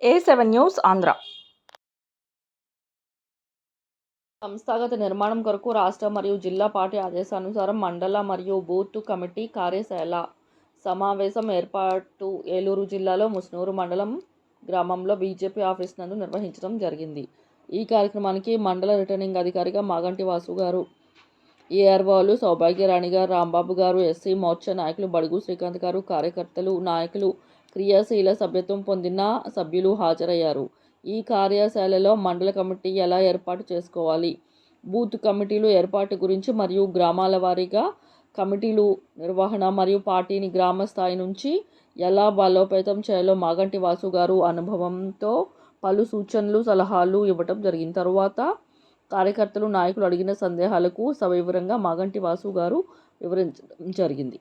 ఏ seven news Andhra. సంస్థాగత నిర్మాణం కొరకు రాష్ట్ర మరియు జిల్లా పార్టీ ఆదేశానుసారం మండల మరియు బూత్ కమిటీ కార్యశాల సమావేశం ఏర్పాటు ఏలూరు జిల్లాలో ముస్నూరు మండలం గ్రామంలో బీజేపీ ఆఫీస్ నందు నిర్వహించడం జరిగింది. ఈ కార్యక్రమానికి మండల రిటర్నింగ్ అధికారిగా మాగంటి వాసు గారు ఏఆర్వాలు సౌభాగ్యరాణి గారు రాంబాబు గారు ఎస్సీ మోర్చా నాయకులు బడుగు శ్రీకాంత్ గారు కార్యకర్తలు నాయకులు క్రియాశీల సభ్యత్వం పొందిన సభ్యులు హాజరయ్యారు. ఈ కార్యశాలలో మండల కమిటీ ఎలా ఏర్పాటు చేసుకోవాలి? బూత్ కమిటీలు ఏర్పాటు గురించి మరియు గ్రామాల వారీగా కమిటీలు నిర్వహణ మరియు పార్టీని గ్రామ స్థాయి నుంచి ఎలా బలోపేతం చేయాలో మాగంటి వాసు గారు అనుభవంతో పలు సూచనలు సలహాలు ఇవ్వటం జరిగిన తర్వాత కార్యకర్తలు నాయకులు అడిగిన సందేహాలకు సవివరంగా మాగంటి వాసు గారు వివరించడం జరిగింది.